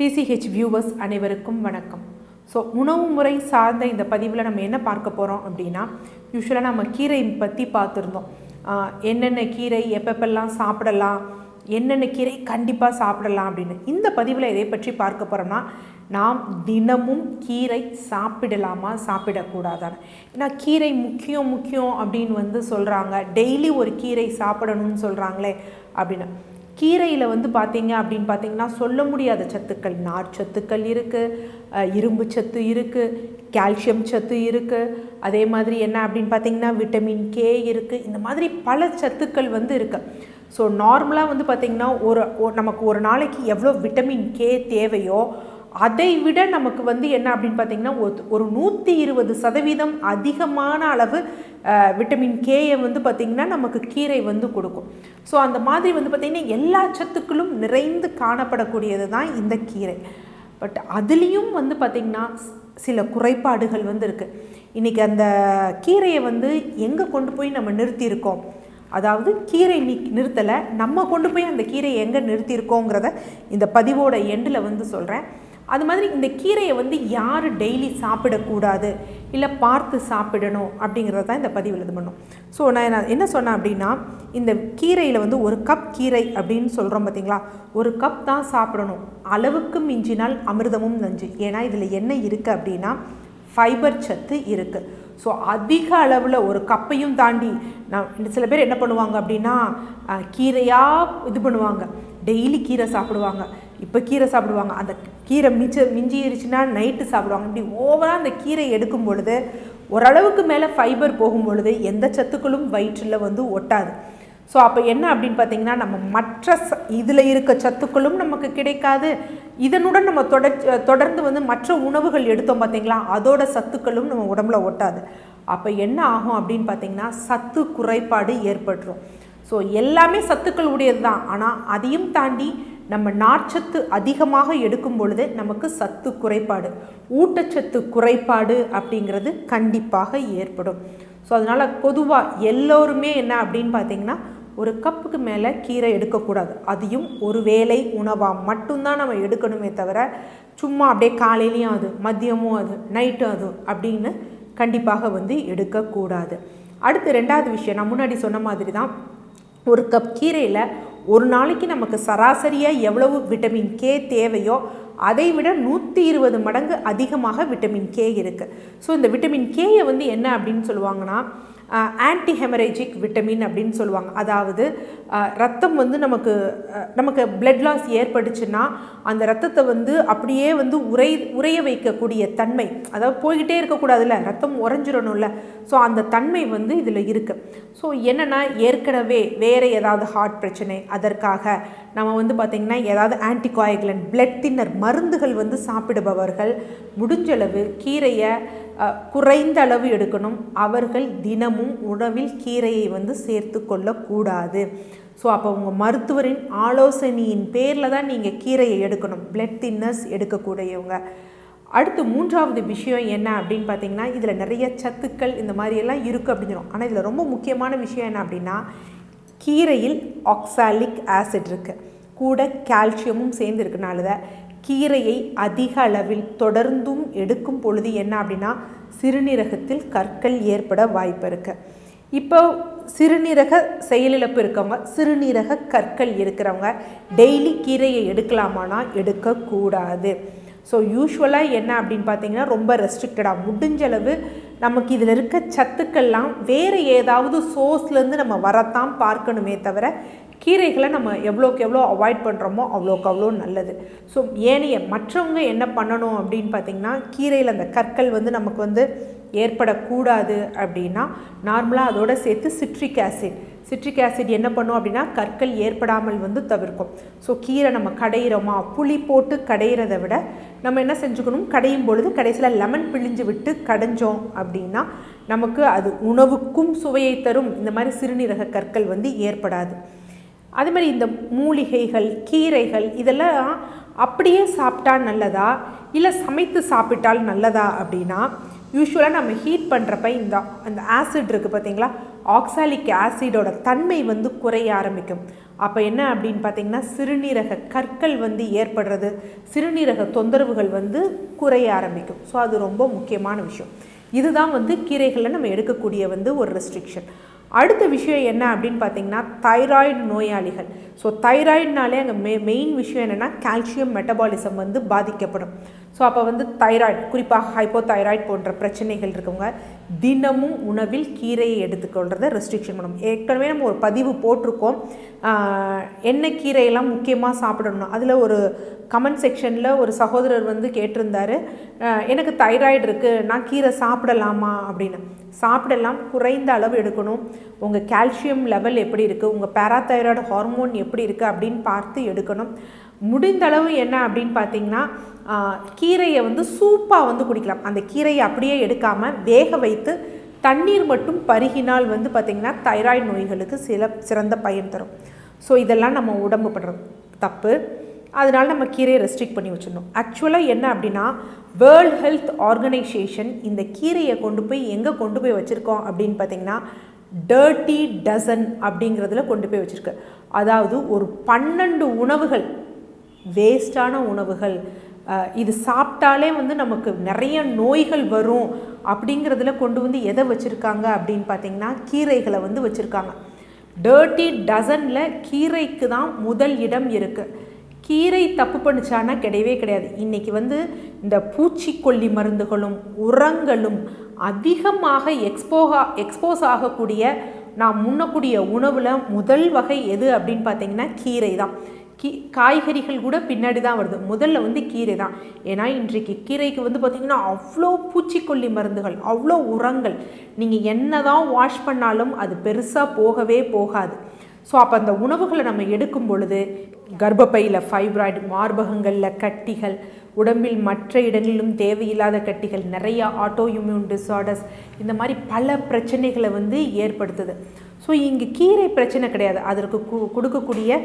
DCH viewers அனைவருக்கும் வணக்கம். So உணவு முறை சார்ந்த இந்த பதிவில் நம்ம என்ன பார்க்க போகிறோம் அப்படின்னா யூஸ்வலாக நம்ம கீரை பற்றி பார்த்துருந்தோம். என்னென்ன கீரை எப்பப்பெல்லாம் சாப்பிடலாம் என்னென்ன கீரை கண்டிப்பாக சாப்பிடலாம் அப்படின்னு. இந்த பதிவில் எதை பற்றி பார்க்க போகிறோம்னா நாம் தினமும் கீரை சாப்பிடலாமா சாப்பிடக்கூடாதான்னு. ஏன்னா கீரை முக்கியம் முக்கியம் அப்படின்னு வந்து சொல்கிறாங்க டெய்லி ஒரு கீரை சாப்பிடணும்னு சொல்கிறாங்களே அப்படின்னு. கீரையில் வந்து பார்த்தீங்க அப்படின்னு பார்த்தீங்கன்னா சொல்ல முடியாத சத்துக்கள். நார் சத்துக்கள் இருக்குது இரும்பு சத்து இருக்குது கால்சியம் சத்து இருக்குது அதே மாதிரி என்ன அப்படின்னு பார்த்தீங்கன்னா விட்டமின் கே இருக்குது இந்த மாதிரி பல சத்துக்கள் வந்து இருக்குது ஸோ நார்மலாக வந்து பார்த்திங்கன்னா ஒரு ஒரு- நமக்கு ஒரு நாளைக்கு எவ்வளோ விட்டமின் கே தேவையோ அதை விட நமக்கு வந்து என்ன அப்படின்னு பார்த்தீங்கன்னா ஒரு- ஒரு நூற்றி இருபது சதவீதம் அதிகமான அளவு விட்டமின் கேயை வந்து பார்த்திங்கன்னா நமக்கு கீரை வந்து கொடுக்கும். ஸோ அந்த மாதிரி வந்து பார்த்திங்கன்னா எல்லா சத்துக்களும் நிறைந்து காணப்படக்கூடியது தான் இந்த கீரை. பட் அதுலேயும் வந்து பார்த்திங்கன்னா சில குறைபாடுகள் வந்து இருக்குது இன்றைக்கி அந்த கீரையை வந்து எங்கே கொண்டு போய் நம்ம நிறுத்தியிருக்கோம்? அதாவது கீரை நீ நிறுத்தலை நம்ம கொண்டு போய் அந்த கீரையை எங்கே நிறுத்தியிருக்கோங்கிறத இந்த பதிவோட எண்டில் வந்து சொல்கிறேன் அது மாதிரி இந்த கீரையை வந்து யார் டெய்லி சாப்பிடக்கூடாது? இல்லை பார்த்து சாப்பிடணும் அப்படிங்கிறத தான் இந்த பதிவில் இது பண்ணும். ஸோ நான் என்ன சொன்னேன் அப்படின்னா இந்த கீரையில் வந்து ஒரு கப் கீரை அப்படின்னு சொல்கிறோம் பார்த்தீங்களா ஒரு கப் தான் சாப்பிடணும். அளவுக்கு மிஞ்சினால் அமிர்தமும் நஞ்சு. ஏன்னா இதில் என்ன இருக்குது அப்படின்னா ஃபைபர் சத்து இருக்குது ஸோ அதிக அளவில் ஒரு கப்பையும் தாண்டி நான் சில பேர் என்ன பண்ணுவாங்க அப்படின்னா கீரையாக இது பண்ணுவாங்க. டெய்லி கீரை சாப்பிடுவாங்க. இப்போ கீரை சாப்பிடுவாங்க. அந்த கீரை மிச்ச மிஞ்சிருச்சுன்னா நைட்டு சாப்பிடுவாங்க. இப்படி ஓவராக அந்த கீரை எடுக்கும் பொழுது ஓரளவுக்கு மேலே ஃபைபர் போகும் பொழுது எந்த சத்துக்களும் வயிற்றில் வந்து ஒட்டாது. ஸோ அப்போ என்ன அப்படின்னு பார்த்தீங்கன்னா நம்ம மற்ற ச இதில் இருக்க சத்துக்களும் நமக்கு கிடைக்காது. இதனுடன் நம்ம தொடர் தொடர்ந்து வந்து மற்ற உணவுகள் எடுத்தோம் பார்த்தீங்களா அதோட சத்துக்களும் நம்ம உடம்புல ஒட்டாது. அப்போ என்ன ஆகும் அப்படின்னு பார்த்தீங்கன்னா சத்து குறைபாடு ஏற்பட்டுரும். ஸோ எல்லாமே சத்துக்கள் உடையது தான் ஆனால் அதையும் தாண்டி நம்ம நார்ச்சத்து அதிகமாக எடுக்கும் பொழுது நமக்கு சத்து குறைபாடு. ஊட்டச்சத்து குறைபாடு அப்படிங்கிறது கண்டிப்பாக ஏற்படும். ஸோ அதனால் பொதுவாக எல்லோருமே என்ன அப்படின்னு பார்த்தீங்கன்னா ஒரு கப்புக்கு மேலே கீரை எடுக்கக்கூடாது. அதையும் ஒரு வேளை உணவாக மட்டும்தான் நம்ம எடுக்கணுமே தவிர சும்மா அப்படியே காலையிலையும் அது மதியமும் அது நைட்டும் அது அப்படின்னு கண்டிப்பாக வந்து எடுக்கக்கூடாது. அடுத்து ரெண்டாவது விஷயம் நான் முன்னாடி சொன்ன மாதிரி தான் ஒரு கப் கீரையில் ஒரு நாளைக்கு நமக்கு சராசரியாக எவ்வளவு விட்டமின் கே தேவையோ அதை விட நூற்றி இருபது மடங்கு அதிகமாக விட்டமின் கே இருக்குது ஸோ இந்த விட்டமின் கேயை வந்து என்ன அப்படின்னு சொல்லுவாங்கன்னா ஆன்டி ஹெமரேஜிக் விட்டமின் அப்படின்னு சொல்லுவாங்க. அதாவது ரத்தம் வந்து நமக்கு நமக்கு பிளட் லாஸ் ஏற்பட்டுச்சுன்னா அந்த ரத்தத்தை வந்து அப்படியே வந்து உரை உறைய வைக்கக்கூடிய தன்மை அதாவது போய்கிட்டே இருக்கக்கூடாதுல்ல ரத்தம் உறைஞ்சிடணும்ல. ஸோ அந்த தன்மை வந்து இதில் இருக்குது ஸோ என்னென்னா ஏற்கனவே வேறு ஏதாவது ஹார்ட் பிரச்சனை அதற்காக நம்ம வந்து பார்த்திங்கன்னா ஏதாவது ஆன்டிகாயக்லன் பிளட் தின்னர் மருந்துகள் வந்து சாப்பிடுபவர்கள் முடிஞ்சளவு கீரையை குறைந்த அளவு எடுக்கணும். அவர்கள் தினமும் உணவில் கீரையை வந்து சேர்த்து கொள்ளக்கூடாது. ஸோ அப்போ உங்கள் மருத்துவரின் ஆலோசனையின் பேரில் தான் நீங்கள் கீரையை எடுக்கணும். பிளட் தின்னர்ஸ் எடுக்கக்கூடியவங்க. அடுத்து மூன்றாவது விஷயம் என்ன அப்படின்னு பார்த்தீங்கன்னா இதில் நிறைய சத்துக்கள் இந்த மாதிரியெல்லாம் இருக்குது இருக்குது அப்படிங்கிறோம் ஆனால் இதில் ரொம்ப முக்கியமான விஷயம் என்ன அப்படின்னா கீரையில் ஆக்சாலிக் ஆசிட் இருக்குது கூட கால்சியமும் சேர்ந்து இருக்கனால தான் கீரையை அதிக அளவில் தொடர்ந்தும் எடுக்கும் பொழுது என்ன அப்படின்னா சிறுநீரகத்தில் கற்கள் ஏற்பட வாய்ப்பு இருக்குது இப்போ சிறுநீரக செயலிழப்பு இருக்கவங்க சிறுநீரக கற்கள் இருக்கிறவங்க டெய்லி கீரையை எடுக்கலாமானா எடுக்கக்கூடாது. ஸோ யூஸ்வலாக என்ன அப்படின்னு பார்த்தீங்கன்னா ரொம்ப ரெஸ்ட்ரிக்டடாக முடிஞ்சளவு நமக்கு இதில் இருக்க சத்துக்கள்லாம் வேறு ஏதாவது சோர்ஸ்லேருந்து நம்ம வரத்தான் பார்க்கணுமே தவிர கீரைகளை நம்ம எவ்வளோக்கு எவ்வளோ அவாய்ட் பண்ணுறோமோ அவ்வளோக்கு அவ்வளோ நல்லது. ஸோ ஏனைய மற்றவங்க என்ன பண்ணணும் அப்படின்னு பார்த்தீங்கன்னா கீரையில் அந்த கற்கள் வந்து நமக்கு வந்து ஏற்படக்கூடாது அப்படின்னா நார்மலாக அதோட சேர்த்து சிட்ரிக் ஆசிட் சிட்ரிக் ஆசிட் என்ன பண்ணும் அப்படின்னா கற்கள் ஏற்படாமல் வந்து தவிர்க்கும். ஸோ கீரை நம்ம கடையிறோமா? புளி போட்டு கடையிறதை விட நம்ம என்ன செஞ்சுக்கணும்? கடையும் பொழுது கடைசியில் லெமன் பிழிஞ்சு விட்டு கடைஞ்சோம் அப்படின்னா நமக்கு அது உணவுக்கும் சுவையை தரும். இந்த மாதிரி சிறுநீரக கற்கள் வந்து ஏற்படாது. அதே மாதிரி இந்த மூலிகைகள் கீரைகள் இதெல்லாம் அப்படியே சாப்பிட்டா நல்லதா? இல்லை சமைத்து சாப்பிட்டால் நல்லதா அப்படின்னா யூஸ்வலாக நம்ம ஹீட் பண்ணுறப்ப இந்த அந்த ஆசிட் இருக்குது பார்த்தீங்களா? ஆக்சாலிக் ஆசிடோட தன்மை வந்து குறைய ஆரம்பிக்கும். அப்போ என்ன அப்படின்னு பார்த்தீங்கன்னா சிறுநீரக கற்கள் வந்து ஏற்படுறது சிறுநீரக தொந்தரவுகள் வந்து குறைய ஆரம்பிக்கும். ஸோ அது ரொம்ப முக்கியமான விஷயம். இதுதான் வந்து கீரைகளில் நம்ம எடுக்கக்கூடிய வந்து ஒரு ரெஸ்ட்ரிக்ஷன் அடுத்த விஷயம் என்ன அப்படின்னு பார்த்தீங்கன்னா தைராய்டு நோயாளிகள். ஸோ தைராய்டுனாலே அங்கே மெ மெயின் விஷயம் என்னென்னா கால்சியம் மெட்டபாலிசம் வந்து பாதிக்கப்படும். ஸோ அப்போ வந்து தைராய்டு குறிப்பாக ஹைப்போ தைராய்டு போன்ற பிரச்சனைகள் இருக்கவங்க தினமும் உணவில் கீரையை எடுத்துக்கொள்கிறத ரெஸ்ட்ரிக்ஷன் பண்ணணும் ஏற்கனவே நம்ம ஒரு பதிவு போட்டிருக்கோம். என்ன கீரையெல்லாம் முக்கியமாக சாப்பிடணும் அதில் ஒரு கமெண்ட் செக்ஷனில் ஒரு சகோதரர் வந்து கேட்டிருந்தார். எனக்கு தைராய்டு இருக்குது நான் கீரை சாப்பிடலாமா அப்படின்னு. சாப்பிடலாம் குறைந்த அளவு எடுக்கணும். உங்கள் கால்சியம் லெவல் எப்படி இருக்குது உங்கள் பேராதைராய்டு ஹார்மோன் எப்படி இருக்குது அப்படின்னு பார்த்து எடுக்கணும். முடிந்த அளவு என்ன அப்படின்னு பார்த்தீங்கன்னா கீரையை வந்து சூப்பாக வந்து குடிக்கலாம். அந்த கீரையை அப்படியே எடுக்காமல் வேக வைத்து தண்ணீர் மட்டும் பருகினால் வந்து பார்த்திங்கன்னா தைராய்டு நோய்களுக்கு சில சிறந்த பயன் தரும். ஸோ இதெல்லாம் நம்ம உடம்பு படுறது தப்பு. அதனால் நம்ம கீரையை ரெஸ்ட்ரிக்ட் பண்ணி வச்சிடணும். ஆக்சுவலாக என்ன அப்படின்னா வேர்ல்ட் ஹெல்த் ஆர்கனைசேஷன் இந்த கீரையை கொண்டு போய் எங்கே கொண்டு போய் வச்சுருக்கோம் அப்படின்னு பார்த்திங்கன்னா டர்ட்டி டசன் அப்படிங்கிறதுல கொண்டு போய் வச்சுருக்கு. அதாவது ஒரு பன்னெண்டு உணவுகள் வேஸ்டான உணவுகள் இது சாப்பிட்டாலே வந்து நமக்கு நிறைய நோய்கள் வரும் அப்படிங்கிறதுல கொண்டு வந்து எதை வச்சுருக்காங்க அப்படின்னு பார்த்தீங்கன்னா கீரைகளை வந்து வச்சுருக்காங்க. டர்ட்டி டசனில் கீரைக்கு தான் முதல் இடம் இருக்குது கீரை தப்பு பண்ணிச்சானா கிடையவே கிடையாது. இன்றைக்கி வந்து இந்த பூச்சிக்கொல்லி மருந்துகளும் உரங்களும் அதிகமாக எக்ஸ்போகா எக்ஸ்போஸ் ஆகக்கூடிய நான் முன்னக்கூடிய உணவில் முதல் வகை எது அப்படின்னு பார்த்தீங்கன்னா கீரை தான். கீ காய்கறிகள் கூட பின்னாடி தான் வருது. முதல்ல வந்து கீரை தான். ஏன்னா இன்றைக்கு கீரைக்கு வந்து பார்த்திங்கன்னா அவ்வளோ பூச்சிக்கொல்லி மருந்துகள் அவ்வளோ உரங்கள். நீங்கள் என்ன தான் வாஷ் பண்ணாலும் அது பெருசாக போகவே போகாது. ஸோ அப்போ அந்த உணவுகளை நம்ம எடுக்கும் பொழுது கர்ப்பப்பையில் ஃபைப்ராய்டு மார்பகங்களில் கட்டிகள் உடம்பில் மற்ற இடங்களிலும் தேவையில்லாத கட்டிகள் நிறைய ஆட்டோ இம்யூன் டிஸார்டர்ஸ் இந்த மாதிரி பல பிரச்சனைகளை வந்து ஏற்படுத்துது. ஸோ இங்கே கீரை பிரச்சனை கிடையாது. அதற்கு கு கொடுக்கக்கூடிய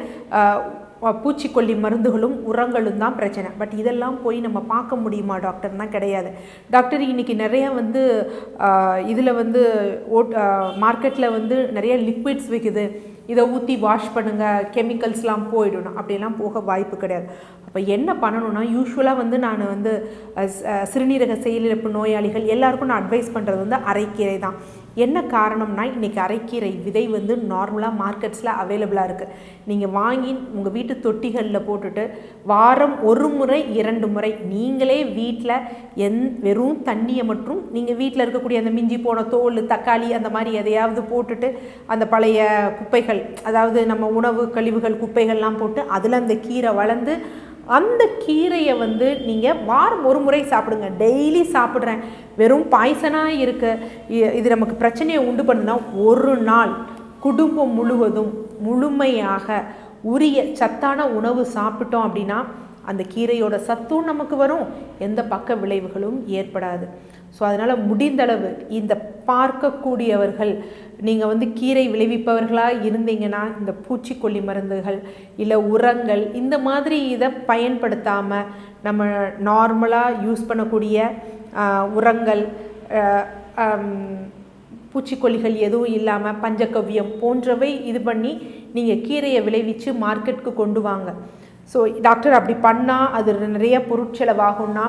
பூச்சிக்கொல்லி மருந்துகளும் உரங்களும் தான் பிரச்சனை. பட் இதெல்லாம் போய் நம்ம பார்க்க முடியுமா டாக்டர்னா கிடையாது. டாக்டர் இன்றைக்கி நிறையா வந்து இதில் வந்து ஓட் மார்க்கெட்டில் வந்து நிறைய லிக்விட்ஸ் விற்குது இதை ஊற்றி வாஷ் பண்ணுங்கள் கெமிக்கல்ஸ்லாம் போயிடணும். அப்படிலாம் போக வாய்ப்பு கிடையாது. அப்போ என்ன பண்ணணும்னா யூஸ்வலாக வந்து நான் வந்து சிறுநீரக செயலிழப்பு நோயாளிகள் எல்லாருக்கும் நான் அட்வைஸ் பண்ணுறது வந்து அரைக்கீரை தான். என்ன காரணம்னா இன்றைக்கி அரைக்கீரை விதை வந்து நார்மலாக மார்க்கெட்ஸில் அவைலபிளாக இருக்குது நீங்கள் வாங்கி உங்கள் வீட்டு தொட்டிகளில் போட்டுட்டு வாரம் ஒரு முறை இரண்டு முறை நீங்களே வீட்டில் எந் வெறும் தண்ணியை மற்றும் நீங்கள் வீட்டில் இருக்கக்கூடிய அந்த மிஞ்சி போன தோல் தக்காளி அந்த மாதிரி எதையாவது போட்டுட்டு அந்த பழைய குப்பைகள் அதாவது நம்ம உணவு கழிவுகள் குப்பைகள்லாம் போட்டு அதில் அந்த கீரை வளர்ந்து அந்த கீரையை வந்து நீங்கள் வாரம் ஒரு முறை சாப்பிடுங்க. டெய்லி சாப்பிட்றேன். வெறும் பாய்சனாக இருக்க. இது நமக்கு பிரச்சனையை உண்டு பண்ணுதுன்னா ஒரு நாள் குடும்பம் முழுவதும் முழுமையாக உரிய சத்தான உணவு சாப்பிட்டோம் அப்படின்னா அந்த கீரையோட சத்தும் நமக்கு வரும். எந்த பக்க விளைவுகளும் ஏற்படாது. ஸோ அதனால் முடிந்தளவு இந்த பார்க்கக்கூடியவர்கள் நீங்கள் வந்து கீரை விளைவிப்பவர்களாக இருந்தீங்கன்னா இந்த பூச்சிக்கொல்லி மருந்துகள் இல்லை உரங்கள் இந்த மாதிரி இதை பயன்படுத்தாமல் நம்ம நார்மலாக யூஸ் பண்ணக்கூடிய உரங்கள் பூச்சிக்கொல்லிகள் எதுவும் இல்லாமல் பஞ்சகவ்யம் போன்றவை இது பண்ணி நீங்கள் கீரையை விளைவித்து மார்க்கெட்டுக்கு கொண்டு வாங்க. ஸோ டாக்டர் அப்படி பண்ணால் அது நிறைய பொருட்செலவாகும்னா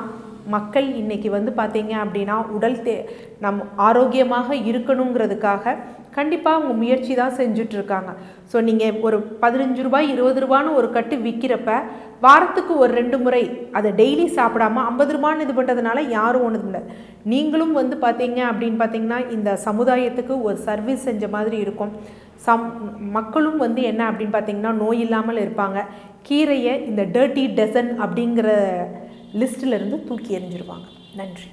மக்கள் இன்றைக்கி வந்து பார்த்திங்க அப்படின்னா உடல் தே நம் ஆரோக்கியமாக இருக்கணுங்கிறதுக்காக கண்டிப்பாக அவங்க முயற்சி தான் செஞ்சிட்ருக்காங்க. ஸோ நீங்கள் ஒரு பதினஞ்சு ரூபாய் இருபது ரூபான்னு ஒரு கட்டு விற்கிறப்ப வாரத்துக்கு ஒரு ரெண்டு முறை அதை டெய்லி சாப்பிடாம ஐம்பது ரூபான்னு இது பண்ணுறதுனால யாரும் ஒன்றும் இல்லை. நீங்களும் வந்து பார்த்தீங்க அப்படின்னு பார்த்தீங்கன்னா இந்த சமுதாயத்துக்கு ஒரு சர்வீஸ் செஞ்ச மாதிரி இருக்கும். சம் மக்களும் வந்து என்ன அப்படின்னு பார்த்தீங்கன்னா நோய் இல்லாமல் இருப்பாங்க. கீரையை இந்த டர்ட்டி டெசன் அப்படிங்கிற லிஸ்ட்டில் இருந்து தூக்கி எறிஞ்சிருவாங்க. நன்றி.